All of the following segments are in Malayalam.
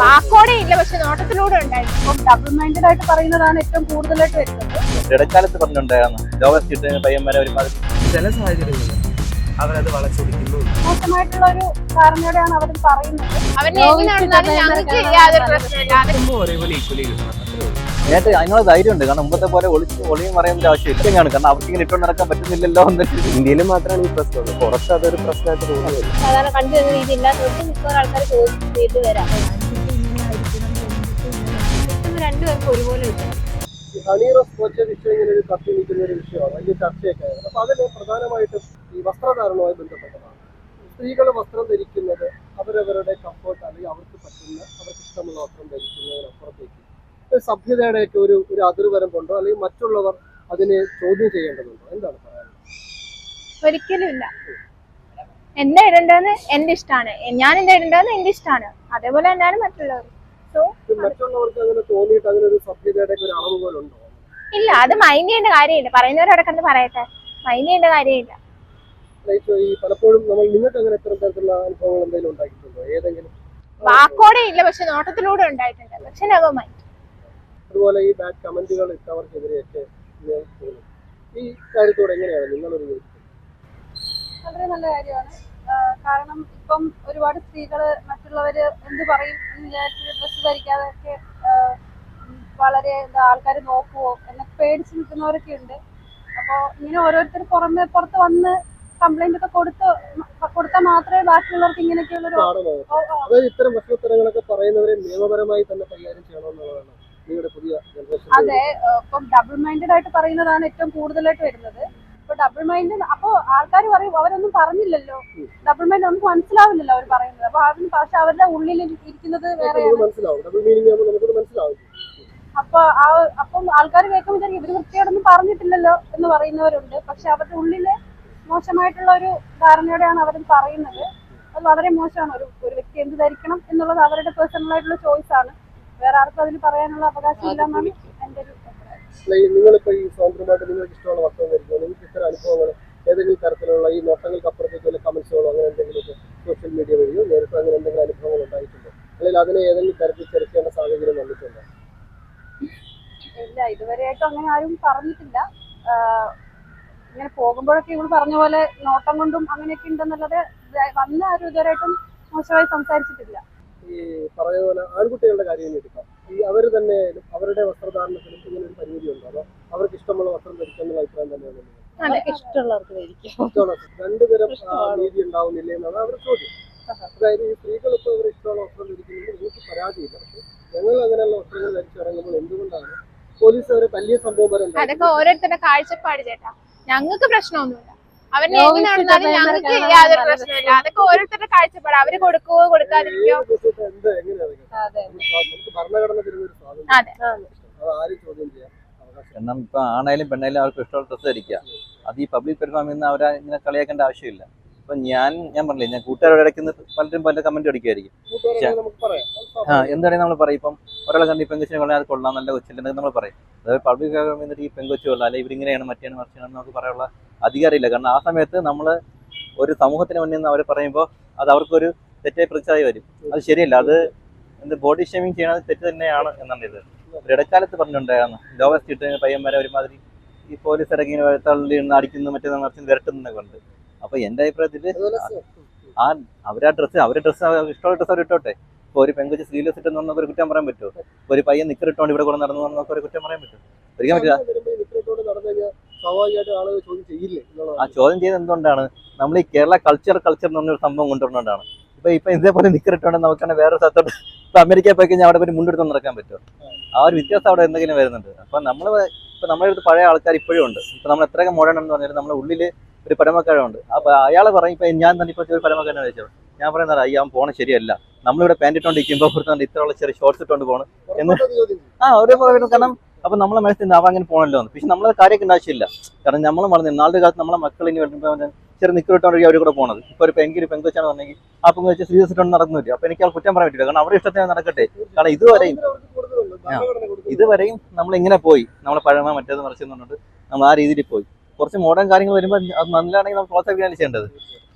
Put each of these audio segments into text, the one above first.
വാക്കോടെ ഇല്ല പക്ഷെ നോട്ടത്തിലൂടെ ഉണ്ടായിരുന്നു. അപ്പം ഡബിൾ മൈൻഡഡ് ആയിട്ട് പറയുന്നതാണ് ഏറ്റവും കൂടുതലായിട്ട് വരുന്നത്. ഇടക്കാലത്ത് പറഞ്ഞിട്ടുണ്ടായിരുന്നു ലോകത്ത് കിട്ടുന്ന പയ്യന്മാരെ ഒരുമാതിരി ചില സാഹചര്യങ്ങളിൽ അവരത് വളച്ചൊടിക്കുന്നു. മോശമായിട്ടുള്ള ഒരു ധാരണയോടെയാണ് അവർ പറയുന്നത്. ഒരേപോലെ ഈക്വലി കിട്ടണം നേരത്തെ അതിനുള്ള ധൈര്യമുണ്ട് കാരണം മുമ്പത്തെ പോലെ ഒളിച്ച് ഒളിയും പറയുന്ന ആവശ്യമില്ല. കാരണം അവർക്ക് ഇങ്ങനെ ഇട്ടുകൊണ്ട് നടക്കാൻ പറ്റുന്നില്ലല്ലോ എന്ന്. ഇന്ത്യയിൽ മാത്രമാണ് ഈ പ്രശ്നം പുറത്ത് അതൊരു പ്രശ്നമായിട്ട് തോന്നുന്നില്ല സാധാരണ കണ്ടു വരുന്ന രീതി ഇല്ലാത്തതുകൊണ്ട് മിക്കവാറും ആൾക്കാർ ചോദിച്ചു വരാം രണ്ടുപേർക്കും ഒരുപോലെ കിട്ടും ഹണി റോസ് കോച്ച വിഷയം ഇങ്ങനെ ഒരു കത്തി നിൽക്കുന്ന ഒരു വിഷയമാണ്. വലിയ ചർച്ചയൊക്കെ ആയിരുന്നു. അപ്പൊ അതിൽ പ്രധാനമായിട്ടും ഈ വസ്ത്രധാരണവുമായി ബന്ധപ്പെട്ടതാണ്. സ്ത്രീകൾ വസ്ത്രം ധരിക്കുന്നത് അവരവരുടെ കംഫർട്ട് അല്ലെങ്കിൽ അവർക്ക് പറ്റുന്ന അവർക്ക് ഇഷ്ടമുള്ള വസ്ത്രം ധരിക്കുന്നതിനപ്പുറത്തേക്ക് ഒരു സഭ്യതയുടെയൊക്കെ ഒരു ഒരു അതിർവരമ്പുണ്ടോ അല്ലെങ്കിൽ മറ്റുള്ളവർ അതിനെ ചോദ്യം ചെയ്യേണ്ടതുണ്ടോ? എന്താണ് പറയാനുള്ളത്? ഒരിക്കലും ഇല്ല. എന്താ ഇടേണ്ടതെന്ന് എന്റെ ഇഷ്ടമാണ് ഞാൻ എന്റെ ഇടേണ്ടതെന്ന് എന്റെ ഇഷ്ടമാണ് അതേപോലെ തന്നെയാണ് മറ്റുള്ളവർ. സോ ഇത് മറ്റുള്ളവർക്ക് അങ്ങനെ തോന്നിയിട്ട് അങ്ങനെ ഒരു സഭ്യതയുടെ ഒരു അളവ് പോലെ ഉണ്ടോ ഇല്ല അത് മൈൻഡ് ചെയ്യേണ്ട കാര്യമില്ല. പറയുന്നവരോടൊക്കെ പറയട്ടെ. മൈൻഡ് ചെയ്യേണ്ട കാര്യമില്ല. ലൈക്ക് ഈ പലപ്പോഴും നമ്മൾ നിങ്ങൾക്ക് അങ്ങനെ എത്ര തരത്തിലുള്ള അനുഭവങ്ങൾ എന്തെങ്കിലും ഏതെങ്കിലും? വാക്കോടെ ഇല്ല പക്ഷെ നോട്ടത്തിലൂടെ ഉണ്ടായിട്ടുണ്ട്. പക്ഷെ നവ മൈൻഡ് അതുപോലെ ഈ ബാഡ് കമന്റുകൾ ഇട്ടവർക്കെതിരെയൊക്കെ ഈ കാര്യത്തോട് എങ്ങനെയാണ് നിങ്ങളൊരു? വളരെ നല്ല കാര്യമാണ്. കാരണം ഇപ്പം ഒരുപാട് സ്ത്രീകൾ മറ്റുള്ളവര് എന്ത് പറയും എന്ന് വിചാരിച്ച് ഡ്രസ്സ് ധരിക്കാതെ ഒക്കെ ആഹ് വളരെ എന്താ ആൾക്കാർ നോക്കുവോ എന്നൊക്കെ പേടിച്ച് നിൽക്കുന്നവരൊക്കെ ഉണ്ട്. അപ്പോൾ ഇങ്ങനെ ഓരോരുത്തർ പുറമെ പുറത്ത് വന്ന് കംപ്ലൈന്റ് ഒക്കെ കൊടുത്ത് കൊടുത്താൽ മാത്രമേ ബാക്കിയുള്ളവർക്ക് ഇങ്ങനെയൊക്കെയുള്ളൊരു അതെ ഇപ്പം ഡബിൾ മൈൻഡഡ് ആയിട്ട് പറയുന്നതാണ് ഏറ്റവും കൂടുതലായിട്ട് വരുന്നത്. ഇപ്പൊ ഡബിൾ മൈൻഡ് അപ്പൊ ആൾക്കാർ പറയും അവരൊന്നും പറഞ്ഞില്ലല്ലോ. ഡബിൾ മൈൻഡ് നമുക്ക് മനസ്സിലാവില്ലല്ലോ അവർ പറയുന്നത്. അപ്പൊ അവന് പക്ഷെ അവരുടെ ഉള്ളിൽ ഇരിക്കുന്നത് വേറെ മനസ്സിലാവും. ഡബിൾ മീനിങ് ആകുമ്പോൾ നമുക്കത് മനസ്സിലാവും. അപ്പൊ ആ അപ്പം ആൾക്കാർ കേൾക്കുമ്പോൾ വിചാരിക്കും ഇവർ വൃത്തിയോടൊന്നും പറഞ്ഞിട്ടില്ലല്ലോ എന്ന് പറയുന്നവരുണ്ട്. പക്ഷെ അവരുടെ ഉള്ളിൽ മോശമായിട്ടുള്ള ഒരു ധാരണയോടെയാണ് അവർ പറയുന്നത്. അത് വളരെ മോശമാണ്. ഒരു ഒരു വ്യക്തി എന്ത് ധരിക്കണം എന്നുള്ളത് അവരുടെ പേഴ്സണൽ ആയിട്ടുള്ള ചോയ്സ് ആണ്. വേറെ ആർക്കും അതിൽ പറയാനുള്ള അവകാശം ഇല്ലെന്നാണ് നിങ്ങളിപ്പോ ഈ സ്വതന്ത്രമായിട്ട് നിങ്ങൾക്ക് ഇഷ്ടമുള്ള വസ്ത്രം ധരിക്കുക. നിങ്ങൾക്ക് ഇത്തരം അനുഭവങ്ങൾ ഏതെങ്കിലും തരത്തിലുള്ള ഈ നോട്ടങ്ങൾക്ക് അപ്പുറത്തേക്ക് വല്ല കമന്റ്സുകളോ അങ്ങനെ എന്തെങ്കിലും സോഷ്യൽ മീഡിയ വഴിയോ നേരിട്ട് അങ്ങനെ എന്തെങ്കിലും അനുഭവങ്ങൾ ഉണ്ടായിട്ടുണ്ടോ? അല്ലെങ്കിൽ അതിനെ ഏതെങ്കിലും തരത്തിൽ ചെറുക്കേണ്ട സാഹചര്യം വന്നിട്ടുണ്ടോ? ഇല്ല ഇതുവരെയായിട്ടും അങ്ങനെ ആരും പറഞ്ഞിട്ടില്ല. ഇങ്ങനെ പോകുമ്പോഴൊക്കെ ഇവിടെ പറഞ്ഞ പോലെ നോട്ടം കൊണ്ടും അങ്ങനെയൊക്കെ ഉണ്ടെന്നുള്ളത് വന്ന ആരും ഇതുവരെയായിട്ടും മോശമായി സംസാരിച്ചിട്ടില്ല. ഈ പറഞ്ഞ പോലെ ആൺകുട്ടികളുടെ കാര്യം തന്നെ എടുക്കാം. ഈ അവർ തന്നെ അവരുടെ വസ്ത്രധാരണത്തിലും ഇങ്ങനെ ഒരു പരിമിതി ഉണ്ടോ? അതോ അവർക്ക് ഇഷ്ടമുള്ള വസ്ത്രം ധരിക്കാനുള്ള അഭിപ്രായം തന്നെയാണ് ഇഷ്ടമുള്ളവർക്ക് ധരിക്കാം. രണ്ടുതരം നീതി ഉണ്ടാവുന്നില്ല എന്നാണ് അവരുടെ ചോദ്യം. അതായത് ഈ സ്ത്രീകൾ ഇപ്പോൾ അവർ ഇഷ്ടമുള്ള വസ്ത്രം ധരിക്കുന്നത് എനിക്ക് പരാതിയില്ല. പക്ഷെ ഞങ്ങൾ അങ്ങനെയുള്ള വസ്ത്രങ്ങൾ ധരിച്ചിറങ്ങുമ്പോൾ എന്തുകൊണ്ടാണ് പോലീസ് അവരെ തല്ലിയ സംഭവം വരെ. അതൊക്കെ ഓരോരുത്തരുടെ കാഴ്ചപ്പാട് ചേട്ടാ. ഞങ്ങൾക്ക് പ്രശ്നമൊന്നുമില്ല. അവരിന് ലോകം എങ്ങനെ നടന്നാലും ഞങ്ങൾക്ക് യാതൊരു പ്രശ്നമില്ല അതൊക്കെ ഓരോരുത്തരുടെ കാഴ്ചപ്പാട്. അവർ കൊടുക്കുവോ കൊടുക്കാതിരിക്കോ? അതെ കാരണം ഇപ്പൊ ആണായാലും പെണ്ണായാലും അവർക്ക് ഇഷ്ടമുള്ള ഡ്രസ്സ് ധരിക്കുക. അത് ഈ പബ്ലിക് നിന്ന് അവരെ ഇങ്ങനെ കളിയാക്കേണ്ട ആവശ്യമില്ല. ഇപ്പൊ ഞാൻ ഞാൻ പറഞ്ഞില്ല ഞാൻ കൂട്ടുകാരോട് ഇടയ്ക്ക് പലരും പല കമന്റ് അടിക്കുമായിരിക്കും. ആ എന്താണെങ്കിൽ നമ്മൾ പറയും. ഇപ്പം ഒരാളെ കണ്ട് ഈ പെങ്കൊച്ചിനെ കൊള്ളാൻ അത് കൊള്ളാം നല്ല കൊച്ചില്ലെന്നൊക്കെ നമ്മൾ പറയും. അതായത് പബ്ലിക് എന്നിട്ട് ഈ പെങ്കൊച്ചു കൊള്ളാം അല്ലെങ്കിൽ ഇവരിങ്ങനെയാണ് മറ്റേയാണ് മറിച്ചാണ് നമുക്ക് പറയാനുള്ള അധികാരമില്ല. കാരണം ആ സമയത്ത് നമ്മൾ ഒരു സമൂഹത്തിന് മുന്നിൽ നിന്ന് അവർ പറയുമ്പോൾ അത് അവർക്കൊരു തെറ്റായി പ്രതിച്ഛായ വരും. അത് ശരിയല്ല. അത് എന്ത് ബോഡി ഷേമിങ് ചെയ്യണത് തെറ്റ് തന്നെയാണ് എന്നാണ് ഇത്. ഇടക്കാലത്ത് പറഞ്ഞിട്ടുണ്ടായിരുന്നു. ലോകത്ത് ഇട്ട് പയ്യന്മാരെ ഒരുമാതിരി ഈ പോലീസ് ഇങ്ങനെ തള്ളി നിന്ന് അടിക്കുന്നു മറ്റേ മറിച്ച് വിരട്ടുന്നൊക്കെ ഉണ്ട്. അപ്പൊ എന്റെ അഭിപ്രായത്തിൽ ആ അവരാ ഡ്രസ്സ് അവരുടെ ഡ്രസ്സ് ഇഷ്ടമുള്ള ഡ്രസ്സ് അവർ ഇട്ടോട്ടെ. ഇപ്പൊ ഒരു പെങ്കുച്ച് സ്ലീവ്ലെസ് ഇട്ടെന്ന് പറഞ്ഞാൽ ഒരു കുറ്റം പറയാൻ പറ്റുമോ? ഒരു പയ്യൻ നിക്കർ നിക്കറിട്ടോണ്ട് ഇവിടെ കൂടെ നടന്നു പറഞ്ഞാൽ ഒരു കുറ്റം പറയാൻ പറ്റും ഒരിക്കലും പറ്റില്ല. ആ ചോദ്യം ചെയ്ത് എന്തുകൊണ്ടാണ്? നമ്മൾ ഈ കേരള കൾച്ചർ കൾച്ചർ എന്ന് പറഞ്ഞൊരു സംഭവം കൊണ്ടുവരുന്നതുകൊണ്ടാണ്. ഇപ്പൊ ഇപ്പൊ ഇതേപോലെ നിക്കറിട്ടോണ്ട് നമുക്കാണ് വേറെ സ്ഥലത്തോട്ട് ഇപ്പൊ അമേരിക്കയിൽ പോയി കഴിഞ്ഞാൽ അവിടെ പോയി മുണ്ടെടുത്ത് നടക്കാൻ പറ്റുമോ? ആ ഒരു വ്യത്യാസം അവിടെ എന്തെങ്കിലും വരുന്നുണ്ട്. അപ്പൊ നമ്മൾ ഇപ്പൊ നമ്മളെടുത്ത് അടുത്ത് പഴയ ആൾക്കാർ ഇപ്പോഴും ഉണ്ട്. ഇപ്പൊ നമ്മൾ എത്രയൊക്കെ മോഡേൺ എന്ന് പറഞ്ഞാലും നമ്മുടെ ഉള്ളിൽ ഒരു പരമക്കാരുണ്ട് അപ്പൊ അയാൾ പറയും ഇപ്പൊ ഞാൻ തന്നെ ഇപ്പൊ ഒരു പരമക്കാരനെ വെച്ചോ. ഞാൻ പറയുന്നത് അയ്യാൻ പോണ ശരിയല്ല. നമ്മളിവിടെ പാന്റ് ഇട്ടുകൊണ്ട് ഇരിക്കുമ്പോൾ ഇവിടുത്തെ ഇത്രയുള്ള ചെറിയ ഷോർട്സ് ഇട്ടോണ്ട് പോകണം എന്ന്. ആ ഒരു പറയുന്നത് കാരണം അപ്പൊ നമ്മളെ മനസ്സിൽ അവൻ അങ്ങനെ പോകണല്ലോ എന്ന്. പക്ഷെ നമ്മളത് കാര്യമൊക്കെ ആവശ്യമില്ല കാരണം നമ്മൾ പറഞ്ഞു നാളെ കാലത്ത് നമ്മളെ മക്കൾ ഇനി വരുമ്പോൾ ചെറിയ നിക്കറിട്ടോണ്ട് അവർ കൂടെ പോണത്. ഇപ്പൊ ഒരു പെൺകിരി ഒരു പെങ്കൊച്ചാണ് പറഞ്ഞെങ്കിൽ ആ പെങ്ക് വെച്ച് സീരിയസ് ഇട്ടോണ്ട് നടക്കുന്നില്ല. അപ്പൊ എനിക്ക് ആ കുറ്റം പറയാൻ പറ്റില്ല. കാരണം അവരുടെ ഇഷ്ടത്തിന് നടക്കട്ടെ. കാരണം ഇതുവരെയും. ഇതുവരെയും നമ്മൾ ഇങ്ങനെ പോയി. നമ്മളെ പഴമ മറ്റേത് മറിച്ചെന്ന് പറഞ്ഞിട്ട് നമ്മൾ ആ രീതിയിൽ പോയി. കുറച്ച് മോഡേൺ കാര്യങ്ങൾ വരുമ്പോൾ അത് നല്ലതാണെങ്കിൽ നമ്മൾ പ്രോത്സാഹിപ്പിക്കുകയാണ് ചെയ്യേണ്ടത്.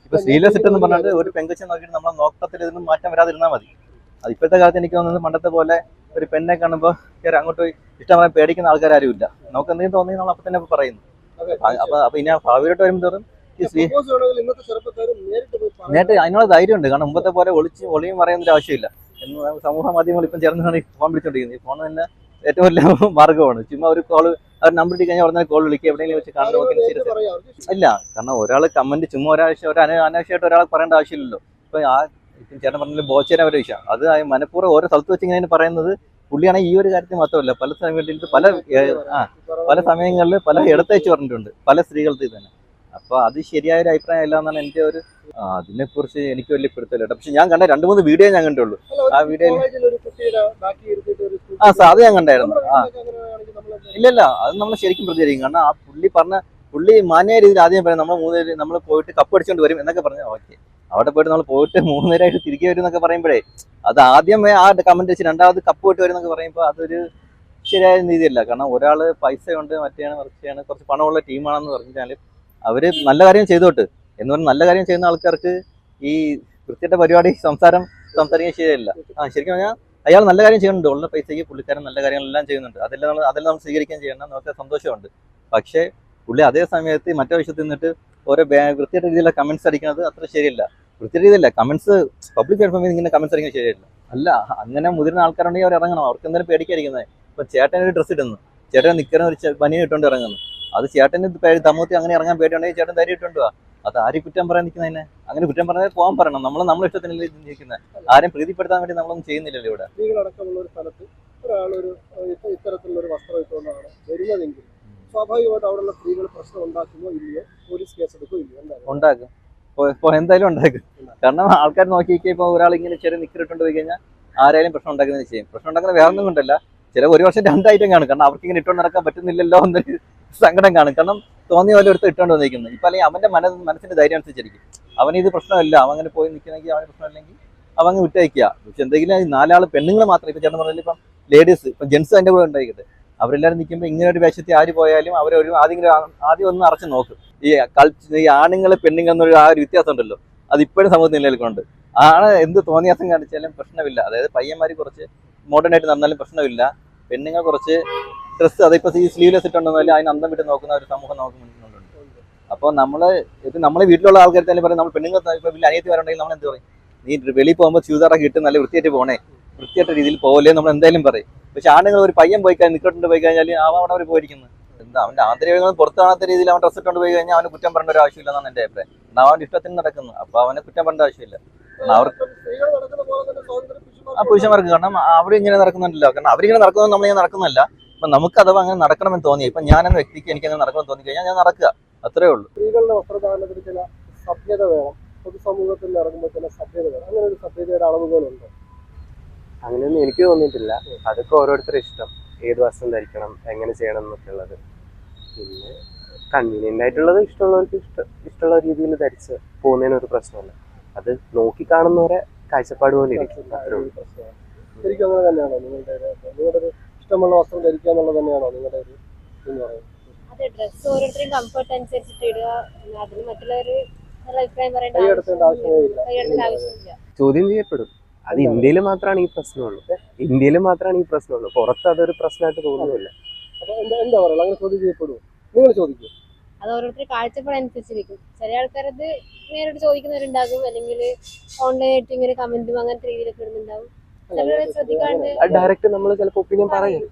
ഇപ്പൊ സീരിയസ് ഇട്ടെന്ന് പറഞ്ഞിട്ട് ഒരു പെങ്കൊച്ചെ നോക്കിയിട്ട് നമ്മളെ നോക്കത്തിൽ ഇതിനും മാറ്റം വരാതിരുന്നാൽ മതി. അത് ഇപ്പോഴത്തെ കാലത്ത് എനിക്ക് തോന്നുന്നത് പണ്ടത്തെ പോലെ ഒരു പെണ്ണെ കാണുമ്പോൾ കയറി അങ്ങോട്ട് ഇഷ്ടമായി പേടിക്കുന്ന ആൾക്കാരും ഇല്ല. നമുക്ക് എന്തെങ്കിലും തോന്നി നമ്മൾ അപ്പം തന്നെ പറയുന്നു. അപ്പൊ അപ്പൊ ഇനി ആ ഭാവിയിലോട്ട് വരുമ്പോഴും നേരിട്ട് അതിനുള്ള ധൈര്യമുണ്ട് കാരണം മുമ്പത്തെ പോലെ ഒളിച്ച് ഒളിയും പറയുന്ന ഒരു ആവശ്യമില്ല. എന്ന് സമൂഹ മാധ്യമങ്ങൾ ഇപ്പം ചേർന്നാണ് ഫോൺ വിളിച്ചോണ്ടിരിക്കുന്നത് ഈ ഫോൺ തന്നെ ഏറ്റവും വലിയ മാർഗമാണ് ചുമ്മാ ഒരു കോൾ അവർ നമ്പർ ഇട്ട് കഴിഞ്ഞാൽ ഉടനെ കോൾ വിളിക്കുക എവിടെയെങ്കിലും വെച്ച് കാണാൻ നോക്കി. ഇല്ല കാരണം ഒരാൾ കമന്റ് ചുമ്മാ ഒരാഴ്ച ഒരു അന- അനാവശ്യമായിട്ട് ഒരാൾ പറയേണ്ട ആവശ്യമില്ലല്ലോ. ഇപ്പൊ ആ ചേട്ടൻ പറഞ്ഞ ബോച്ചേനെ ഒരു വിഷയം. അത് മനഃപൂർവം ഓരോ സ്ഥലത്ത് വെച്ച് ഇങ്ങനെ പറയുന്നത് പുള്ളിയാണെങ്കിൽ ഈ ഒരു കാര്യത്തിൽ മാത്രമല്ല. പല സമയങ്ങളിൽ പല ആ പല സമയങ്ങളിൽ പല ഇടത്തേച്ച് പറഞ്ഞിട്ടുണ്ട്. പല സ്ത്രീകൾക്ക് തന്നെ അപ്പൊ അത് ശരിയായ ഒരു അഭിപ്രായം അല്ല എന്നാണ് എന്റെ ഒരു അതിനെ കുറിച്ച് എനിക്ക് വലിയ പിടുത്തമില്ല പക്ഷെ ഞാൻ കണ്ട രണ്ടു മൂന്ന് വീഡിയോ ഞാൻ കണ്ടുള്ളൂ ആ വീഡിയോയിൽ ആ അത് ഞാൻ കണ്ടായിരുന്നു. ആ. വീട്ടിലൊക്കെ അങ്ങനെയാണെങ്കിൽ നമ്മളെന്താ ഇല്ല ഇല്ല അത് നമ്മൾ ശരിക്കും പ്രതികരിക്കും. കാരണം ആ പുള്ളി പറഞ്ഞ പുള്ളി മാന്യ രീതിയിൽ ആദ്യം പറയും നമ്മൾ മൂന്ന് പേര് നമ്മൾ പോയിട്ട് കപ്പ് അടിച്ചുകൊണ്ട് വരും എന്നൊക്കെ പറഞ്ഞു. ഓക്കെ. അവിടെ പോയിട്ട് നമ്മൾ പോയിട്ട് മൂന്ന് പേരായിട്ട് തിരികെ വരും എന്നൊക്കെ പറയുമ്പോഴേ അത് ആദ്യമേ ആ കമന്റ് വെച്ച് രണ്ടാമത് കപ്പ് പോയിട്ട് വരും എന്നൊക്കെ പറയുമ്പോൾ അതൊരു ശരിയായ രീതിയല്ല. കാരണം ഒരാൾ പൈസ ഉണ്ട് മറ്റേയാണ് മറിച്ചാണ് കുറച്ച് പണമുള്ള ടീമാണെന്ന് പറഞ്ഞാൽ അവർ നല്ല കാര്യം ചെയ്തോട്ട് എന്ന് പറഞ്ഞാൽ നല്ല കാര്യം ചെയ്യുന്ന ആൾക്കാർക്ക് ഈ കൃത്യത്തെ പരിപാടി സംസാരം സംസാരിക്കാൻ ശരിയല്ല. ആ ശരിക്കും പറഞ്ഞാൽ അയാൾ നല്ല കാര്യം ചെയ്യുന്നുണ്ട്. ഉള്ള പൈസയ്ക്ക് പുള്ളിക്കാരൻ നല്ല കാര്യങ്ങളെല്ലാം ചെയ്യുന്നുണ്ട്. അതെല്ലാം നമ്മൾ അതെല്ലാം നമ്മൾ സ്വീകരിക്കാൻ ചെയ്യണം. നമുക്ക് സന്തോഷമുണ്ട്. പക്ഷേ പുള്ളി അതേ സമയത്ത് മറ്റേ വശത്ത് നിന്നിട്ട് ഓരോ വൃത്തിയുടെ രീതിയിലുള്ള കമൻസ് അടിക്കുന്നത് അത്ര ശരിയല്ല. വൃത്തിയുടെ രീതിയിലല്ല. കമൻസ് പബ്ലിക് പ്ലാറ്റ്ഫോമിൽ ഇങ്ങനെ കമൻസ് അടിക്കുന്നത് ശരിയല്ല. അല്ല അങ്ങനെ മുതിർന്ന ആൾക്കാരുണ്ടെങ്കിൽ അവർ ഇറങ്ങണം. അവർക്ക് എന്തെങ്കിലും പേടിക്കാതിരിക്കുന്നത്. ഇപ്പം ചേട്ടൻ ഒരു ഡ്രസ്സ് ഇടുന്നു. ചേട്ടൻ നിൽക്കുന്ന ഒരു പനിയെ ഇട്ടുകൊണ്ട് ഇറങ്ങുന്നു. അത് ചേട്ടന് തമ്മൂത്തി അങ്ങനെ ഇറങ്ങാൻ പേടിയുണ്ടെങ്കിൽ ചേട്ടൻ ധൈര്യം ഇട്ടുകൊണ്ട് അത് ആര് കുറ്റം പറയാൻ നിൽക്കുന്നതിനെ? അങ്ങനെ കുറ്റം പറഞ്ഞാൽ പോകാൻ പറയണം. നമ്മൾ നമ്മളെ ഇഷ്ടത്തിനല്ലേ ചിന്തിക്കുന്നത് ആരെയും പ്രീതിപ്പെടുത്താൻ വേണ്ടി നമ്മളൊന്നും ചെയ്യുന്നില്ലല്ലോ ഇവിടെ. സ്ത്രീകളടക്കമുള്ള ഒരു സ്ഥലത്ത് ഇത്തരത്തിലുള്ള ഒരു വസ്ത്രം ഇട്ടുകൊണ്ടാണ് വരുന്നതെങ്കിൽ സ്വാഭാവികമായിട്ട് അവിടെയുള്ള സ്ത്രീകൾ പ്രശ്നം ഉണ്ടാക്കുമോ ഇല്ലയോ? പോലീസ് ഇല്ലയോ? ഉണ്ടാക്കും. ഇപ്പൊ എന്തായാലും ഉണ്ടാക്കും. കാരണം ആൾക്കാർ നോക്കിയിരിക്കുക ഇപ്പൊ ഒരാൾ ഇങ്ങനെ ചെറിയ നിക്കറിട്ടുണ്ട് പോയി കഴിഞ്ഞാൽ ആരായാലും പ്രശ്നം ഉണ്ടാക്കുന്നത് ചെയ്യും. പ്രശ്നം ഉണ്ടാക്കുന്നത് വേറെ ഒന്നും കൊണ്ടല്ല. ചില ഒരു വർഷം രണ്ടായിട്ടും കാണും. കാരണം അവർക്ക് ഇങ്ങനെ ഇട്ടുകൊണ്ട് നടക്കാൻ പറ്റുന്നില്ലല്ലോ എന്നൊരു സങ്കടം കാണും. കാരണം തോന്നിയ പോലെ എടുത്ത് ഇട്ടുകൊണ്ട് വന്നിരിക്കുന്നത് ഇപ്പൊ അല്ലെങ്കിൽ അവന്റെ മന മനസ്സിന്റെ ധൈര്യം അനുസരിച്ചിരിക്കും. അവന് ഇത് പ്രശ്നമല്ല. അവൻ അങ്ങനെ പോയി നിൽക്കണമെങ്കിൽ അവന് പ്രശ്നമില്ലെങ്കിൽ അവൻ അങ്ങ് വിട്ടയക്കുക. പക്ഷെ എന്തെങ്കിലും നാലാൾ പെണ്ണുങ്ങൾ മാത്രം ഇപ്പൊ ചേട്ടൻ പറഞ്ഞാൽ ഇപ്പം ലേഡീസ് ഇപ്പം ജെൻസ് അതിന്റെ കൂടെ ഉണ്ടായിരിക്കട്ടെ. അവരെല്ലാവരും നിൽക്കുമ്പോൾ ഇങ്ങനെ ഒരു വേഷത്തിൽ ആര് പോയാലും അവരൊരു ആദ്യം ആദ്യം ഒന്ന് അറച്ച് നോക്കും. ഈ കൾച്ച ഈ ആണുങ്ങൾ പെണ്ണുങ്ങൾ എന്നൊരു ആ ഒരു വ്യത്യാസം ഉണ്ടല്ലോ. അത് ഇപ്പോഴും സമൂഹത്തിൽ നിലനിൽക്കുന്നുണ്ട്. ആണ് എന്ത് തോന്നിയാസം കാണിച്ചാലും പ്രശ്നമില്ല. അതായത് പയ്യന്മാർ കുറച്ച് മോഡേൺ ആയിട്ട് നടന്നാലും പ്രശ്നമില്ല. പെണ്ണുങ്ങൾ കുറച്ച് ഡ്രസ്സ് അതിപ്പോ ഈ സ്ലീവ്ലെസ് ഇട്ടുണ്ടെന്നാലും അതിന് അന്തം വിട്ട് നോക്കുന്ന ഒരു സമൂഹം നമുക്ക് മുന്നിലുണ്ട്. അപ്പോൾ നമ്മൾ ഇത് നമ്മളെ വീട്ടിലുള്ള ആൾക്കാർ തന്നെ പറയും നമ്മൾ പെണ്ണുങ്ങൾ ഇപ്പൊ വലിയ അനിയത്തി വരണ്ടെങ്കിൽ നമ്മൾ എന്ത് പറയും? നീ വെളി പോകുമ്പോൾ ചൂതാറൊക്കെ ഇട്ട് നല്ല വൃത്തിയായിട്ട് പോണേ. വൃത്തിയായിട്ട രീതിയിൽ പോകല്ലേ നമ്മൾ എന്തായാലും പറയും. പക്ഷെ ആണുങ്ങൾ ഒരു പയ്യൻ പോയി കഴിഞ്ഞാൽ നിക്കോട്ടുണ്ട് പോയി കഴിഞ്ഞാൽ ആ അവിടെ അവർ പോയിരിക്കുന്നത് എന്താ അവന്റെ ആന്തരികങ്ങൾ പുറത്ത് കാണാത്ത രീതിയിൽ അവൻ ഡ്രസ് ഇട്ടുകൊണ്ട് പോയി കഴിഞ്ഞാൽ അവന് കുറ്റം പറയേണ്ട ഒരു ആവശ്യമില്ല എന്നാണ് എന്റെ അഭിപ്രായം. എന്നാ അവന്റെ ഇഷ്ടത്തിന് നടക്കുന്നു. അപ്പൊ അവനെ കുറ്റം പറയേണ്ട ആവശ്യമില്ല. അവർക്ക് ആ പുരുഷന്മാർക്ക് കാരണം അവരിങ്ങനെ ഇങ്ങനെ നടക്കുന്നുണ്ടല്ലോ. കാരണം അവരിങ്ങനെ നടക്കുന്നത് നമ്മളിങ്ങനെ നടക്കുന്നല്ല അപ്പൊ നമുക്ക് അഥവാ അങ്ങനെ നടക്കണമെന്ന് തോന്നി ഇപ്പൊ ഞാൻ എന്ന വ്യക്തിക്ക് എനിക്ക് അങ്ങനെ നടക്കണമെന്ന് തോന്നി കഴിഞ്ഞാൽ ഞാൻ നടക്കുക. അത്രേ ഉള്ളൂ. സ്ത്രീകളുടെ വസ്ത്രധാരണത്തിൽ ചില സഭ്യത വേണം. പൊതുസമൂഹത്തിൽ ഇറങ്ങുമ്പോൾ ചില സഭ്യത വേണം. അങ്ങനെ ഒരു സഭ്യതയുടെ അളവുകളുണ്ട് അങ്ങനെയൊന്നും എനിക്ക് തോന്നിയിട്ടില്ല. അതൊക്കെ ഓരോരുത്തരുടെ ഇഷ്ടം. ഏത് വസ്ത്രം ധരിക്കണം എങ്ങനെ ചെയ്യണം എന്നൊക്കെ ഉള്ളത്. പിന്നെ കൺവീനിയന്റ് ആയിട്ടുള്ളത് ഇഷ്ടമുള്ളവർക്ക് ഇഷ്ടം ഇഷ്ടമുള്ള രീതിയിൽ ധരിച്ച് പോകുന്നതിന് ഒരു പ്രശ്നമല്ല. അത് നോക്കി കാണുന്നവരെ കാഴ്ചപ്പാട് പോലെ ഇരിക്കും. അത്രേ ഉള്ളൂ. ശരിക്കും അങ്ങനെ തന്നെയാണോ നിങ്ങളുടെ നിങ്ങളുടെ ഒരു ഇഷ്ടമുള്ള വസ്ത്രം ധരിക്കുക എന്നുള്ളത് തന്നെയാണോ നിങ്ങളുടെ ഒരു എന്ന് പറയുന്നത്? അതെ ഡ്രസ്സ് ഓരോരുത്തരും കംഫർട്ട് അനുസരിച്ചിട്ട് ഇടുക. അതിന് മറ്റുള്ളവർ അഭിപ്രായം പറയേണ്ട കൈയെടുത്തേണ്ട ആവശ്യമേ ഇല്ല. കൈയെടുക്കേണ്ട ആവശ്യമില്ല. ചോദ്യം ചെയ്യപ്പെടും. അത് ഇന്ത്യയിൽ മാത്രമാണ് ഈ പ്രശ്നമുള്ളൂ. ഇന്ത്യയിൽ മാത്രമാണ് ഈ പ്രശ്നമുള്ളൂ. പുറത്ത് അതൊരു പ്രശ്നമായിട്ട് തോന്നുന്നില്ല. അപ്പൊ എന്താ എന്താ പറയുക? അങ്ങനെ ചോദ്യം ചെയ്യപ്പെടുമോ നിങ്ങൾ ചോദിക്കും. അത് ഓരോരുത്തർ കാഴ്ചപ്പാടനുസരിച്ചിരിക്കും ചില ആൾക്കാരത് നേരിട്ട് ചോദിക്കുന്നവരുണ്ടാകും. അല്ലെങ്കിൽ ഓൺലൈനായിട്ട് ഇങ്ങനെ കമന്റും അങ്ങനത്തെ രീതിയിലൊക്കെ ഇടുന്നുണ്ടാവും ഡയറക്റ്റ് നമ്മൾ ചിലപ്പോൾ ഒപ്പീനിയൻ പറയും.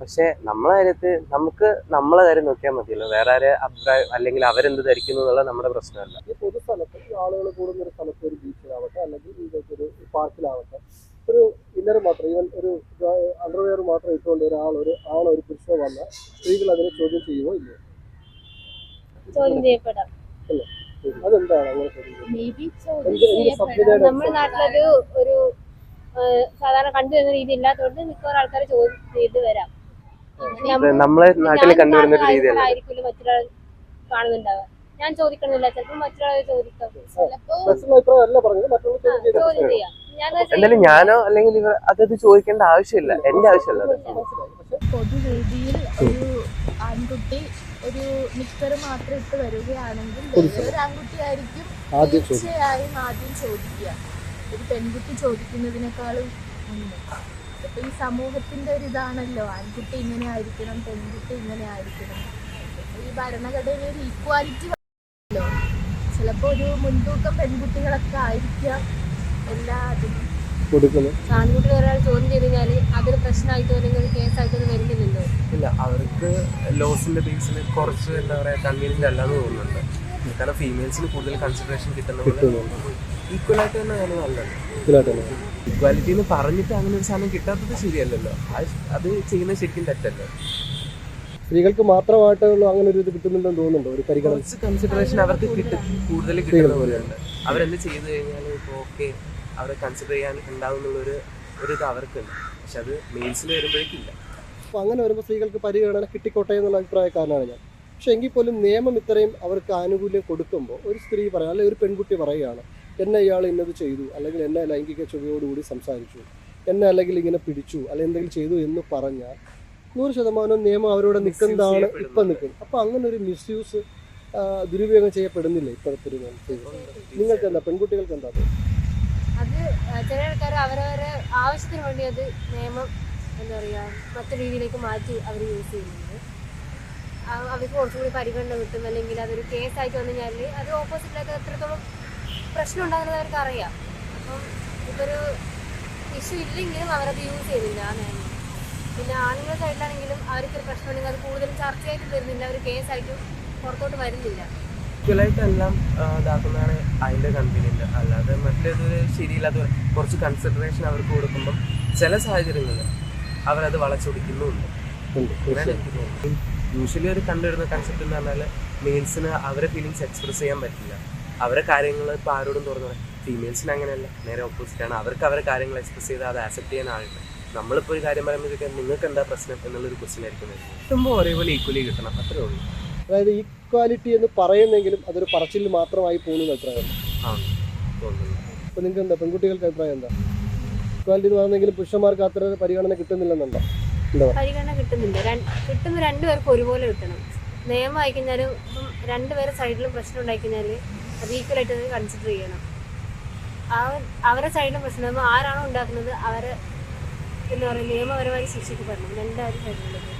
പക്ഷെ നമ്മളെ കാര്യത്ത് നമുക്ക് നമ്മളെ കാര്യം നോക്കിയാൽ മതിയല്ലോ. വേറെ ആരെ അഭിപ്രായം അല്ലെങ്കിൽ അവരെന്ത് ധരിക്കുന്നു എന്നുള്ളത് നമ്മുടെ പ്രശ്നമല്ല. ഈ പൊതുസ്ഥലത്ത് ഈ ആളുകൾ കൂടുന്ന ഒരു സ്ഥലത്ത് ഒരു ബീച്ചിലാവട്ടെ അല്ലെങ്കിൽ ഒരു പാർക്കിലാവട്ടെ ഒരു ഇന്നർ മാത്രം ഈവൻ ഒരു അണ്ടർവെയർ മാത്രം ഇട്ടുകൊണ്ട് ഒരാൾ ഒരു ആൾ ഒരു പുരുഷൻ വന്ന സ്ത്രീകൾ അതിനെ ചോദ്യം ചെയ്യുമോ ഇല്ലയോ? ചോദ്യം ചെയ്യപ്പെടാം. അതെന്താണ് അങ്ങനെ ചോദ്യം നമ്മുടെ നാട്ടിലൊരു ഒരു സാധാരണ കണ്ടുവരുന്ന രീതി ഇല്ലാത്തതുകൊണ്ട് മിക്കവാറും ആൾക്കാർ ചോദ്യം ചെയ്ത് വരാം. നമ്മളെ നാട്ടിൽ കണ്ടുവരുന്ന ഒരു രീതിയല്ല. ആയിരിക്കില്ല മറ്റൊരാൾ കാണുന്നുണ്ടാവുക? ഞാൻ ചോദിക്കണമെന്നില്ല ചിലപ്പോൾ മറ്റൊരാൾ ചോദിക്കാം. ചോദ്യം ചെയ്യാം. എന്തായാലും ഞാനോ അല്ലെങ്കിൽ ഇവർ അതത് ചോദിക്കേണ്ട ആവശ്യമില്ല. എന്റെ ആവശ്യമല്ല പൊതുവേദിയിൽ ഒരു ആൺകുട്ടി ഒരു നിക്കർ മാത്രം ഇട്ട് വരികയാണെങ്കിൽ വേറൊരു ആൺകുട്ടിയായിരിക്കും തീർച്ചയായും ആദ്യം ചോദിക്കുക. ഒരു പെൺകുട്ടി ചോദിക്കുന്നതിനേക്കാളും ഉണ്ട് ഇപ്പൊ ഈ സമൂഹത്തിന്റെ ഒരു ഇതാണല്ലോ ആൺകുട്ടി ഇങ്ങനെ ആയിരിക്കണം പെൺകുട്ടി ഇങ്ങനെ ആയിരിക്കണം. ഈ ഭരണഘടനയിൽ ഒരു ഈക്വാലിറ്റി വന്നല്ലോ. ചിലപ്പോ ഒരു മുൻതൂക്കം പെൺകുട്ടികളൊക്കെ ആയിരിക്കാം എല്ലാ അതിനും. ആൺകുട്ടി ആൺകുട്ടികൾ ഒരാൾ ചോദ്യം ചെയ്ത് കഴിഞ്ഞാൽ അതൊരു പ്രശ്നമായിട്ട് അല്ലെങ്കിൽ ഒരു കേസായിട്ടോ ഒന്നും വരുന്നില്ലല്ലോ. ഇല്ല അവർക്ക് ലോസിന്റെ ബേസിൽ കുറച്ച് എന്താ പറയാ കൺവീനിയന്റ് അല്ലാന്ന് തോന്നുന്നുണ്ട്. കാരണം ഫീമെയിൽസിന് കൂടുതൽ കൺസിഡറേഷൻ കിട്ടുന്ന ഈക്വൽ തന്നെ നല്ലത്. ഇക്വാലിറ്റി എന്ന് പറഞ്ഞിട്ട് അങ്ങനെ ഒരു സാധനം കിട്ടാത്തത് ശരിയല്ലല്ലോ. അത് ചെയ്യുന്ന ചെയ്യുന്നത് ശരിക്കും തെറ്റല്ലേ? സ്ത്രീകൾക്ക് മാത്രമായിട്ടുള്ള അങ്ങനെ ഒരു ഇത് കിട്ടുന്നുണ്ടെന്ന് തോന്നുന്നുണ്ടോ? ഒരു പരിഗണന? കുറച്ച് കൺസിഡറേഷൻ അവർക്ക് കിട്ടും. കൂടുതൽ കിട്ടുന്ന പോലെയുണ്ട് അവരെന്ത് ചെയ്തു കഴിഞ്ഞാൽ ഇപ്പോൾ ഓക്കെ അവരെ കൺസിഡർ ചെയ്യാൻ ഉണ്ടാവും എന്നുള്ളൊരു ഒരു ഇത് അവർക്കുണ്ട്. പക്ഷെ അത് മെയിൽസിൽ വരുമ്പോഴേക്കില്ല. അപ്പോൾ അങ്ങനെ വരുമ്പോൾ സ്ത്രീകൾക്ക് പരിഗണന കിട്ടിക്കോട്ടെ എന്നുള്ള അഭിപ്രായക്കാരനാണ് ഞാൻ. പക്ഷെ എങ്കിൽ പോലും നിയമം ഇത്രയും അവർക്ക് ആനുകൂല്യം കൊടുക്കുമ്പോൾ ഒരു സ്ത്രീ പറയാം അല്ലെങ്കിൽ ഒരു പെൺകുട്ടി പറയുകയാണ് എന്നെ ഇയാൾ ഇന്നത് ചെയ്തു അല്ലെങ്കിൽ എന്നെ ലൈംഗിക ചുവയോടുകൂടി സംസാരിച്ചു എന്നെ അല്ലെങ്കിൽ ഇങ്ങനെ പിടിച്ചു അല്ലെങ്കിൽ എന്തെങ്കിലും ചെയ്തു എന്ന് പറഞ്ഞാൽ നൂറ് ശതമാനം നിയമം അവരോട് നിൽക്കുന്നതാണ് ഇപ്പം നിൽക്കും നിൽക്കുന്നത്. അപ്പോൾ അങ്ങനെ ഒരു മിസ്യൂസ് ദുരുപയോഗം ചെയ്യപ്പെടുന്നില്ല ഇപ്പോഴത്തെ ഒരു നിങ്ങൾക്ക് എന്താ പെൺകുട്ടികൾക്ക് എന്താ? അത് ചില ആൾക്കാർ അവരവരെ ആവശ്യത്തിന് വേണ്ടി അത് നിയമം എന്താ പറയുക മറ്റു രീതിയിലേക്ക് മാറ്റി അവർ യൂസ് ചെയ്യുന്നുണ്ട്. അവർക്ക് കുറച്ചുകൂടി പരിഗണന കിട്ടും അല്ലെങ്കിൽ അതൊരു കേസായിട്ട് വന്നു കഴിഞ്ഞാൽ അത് ഓപ്പോസിറ്റിലൊക്കെ എത്രത്തോളം പ്രശ്നം ഉണ്ടാകുന്നത് അവർക്ക് അറിയാം അപ്പം ഇതൊരു ഇഷ്യൂ ഇല്ലെങ്കിലും അവരത് യൂസ് ചെയ്യുന്നില്ല ആ നിയമം പിന്നെ ആണുങ്ങളുടെ സൈഡിലാണെങ്കിലും അവർക്കൊരു പ്രശ്നം ഉണ്ടെങ്കിൽ അത് കൂടുതലും ചർച്ചയായിട്ട് വരുന്നില്ല. ഒരു കേസായിട്ട് പുറത്തോട്ട് വരുന്നില്ല. ഈക്വലായിട്ട് എല്ലാം ഇതാക്കുന്നതാണ് അതിന്റെ കൺവീനിയന്റ് അല്ലാതെ മറ്റേതൊരു ശരിയില്ലാത്ത കുറച്ച് കൺസിഡറേഷൻ അവർക്ക് കൊടുക്കുമ്പം ചില സാഹചര്യങ്ങളിൽ അവരത് വളച്ചൊടിക്കുന്നുമുണ്ട് ഉണ്ട്. യൂഷ്വലി ഒരു കണ്ടുവരുന്ന കൺസെപ്റ്റ് എന്ന് പറഞ്ഞാൽ മെയിൽസിന് അവരെ ഫീലിങ്സ് എക്സ്പ്രസ് ചെയ്യാൻ പറ്റില്ല. അവരെ കാര്യങ്ങൾ ഇപ്പോൾ ആരോടും തുറന്നു പറയാം ഫീമെയിൽസിന് അങ്ങനെയല്ല. നേരെ ഓപ്പോസിറ്റ് ആണ്. അവർക്ക് അവരെ കാര്യങ്ങൾ എക്സ്പ്രസ് ചെയ്ത് അത് ആക്സെപ്റ്റ് ചെയ്യാൻ ആളുണ്ട് നമ്മളിപ്പോൾ ഒരു കാര്യം പറയുമ്പോഴത്തേക്ക് നിങ്ങൾക്ക് എന്താ പ്രശ്നം? എന്നുള്ളൊരു ക്വസ്റ്റ്യൻ ആയിരിക്കും. കിട്ടുമ്പോൾ ഒരേപോലെ ഈക്വലി കിട്ടണം. അത്രേ ഉള്ളൂ. അതായത് ഈക്വാലിറ്റി എന്ന് പറയുന്നെങ്കിലും അതൊരു പറച്ചിൽ മാത്രമായി പോകുന്ന അഭിപ്രായം ആ. തോന്നുന്നു. അപ്പോൾ നിങ്ങൾക്ക് എന്താ? പെൺകുട്ടികൾക്ക് അഭിപ്രായം എന്താ? ഈക്വാലിറ്റി എന്ന് പറഞ്ഞെങ്കിലും പുരുഷന്മാർക്ക് അത്ര പരിഗണന കിട്ടുന്നില്ലെന്നുണ്ടോ? പരിഗണന കിട്ടുന്നില്ല. കിട്ടുന്ന രണ്ടുപേർക്കും ഒരുപോലെ കിട്ടണം. നിയമം അയക്കുന്നാലും ഇപ്പം രണ്ടുപേരെ സൈഡിലും പ്രശ്നം ഉണ്ടായിക്കഴിഞ്ഞാൽ അത് ഈക്വലായിട്ട് കൺസിഡർ ചെയ്യണം. ആ അവരെ സൈഡിലും പ്രശ്നം ആരാണോ ഉണ്ടാക്കുന്നത് അവരെ എന്താ പറയുക നിയമപരമായി ശിക്ഷിക്കപ്പെടണം. രണ്ടാരും സൈഡിലുള്ളത്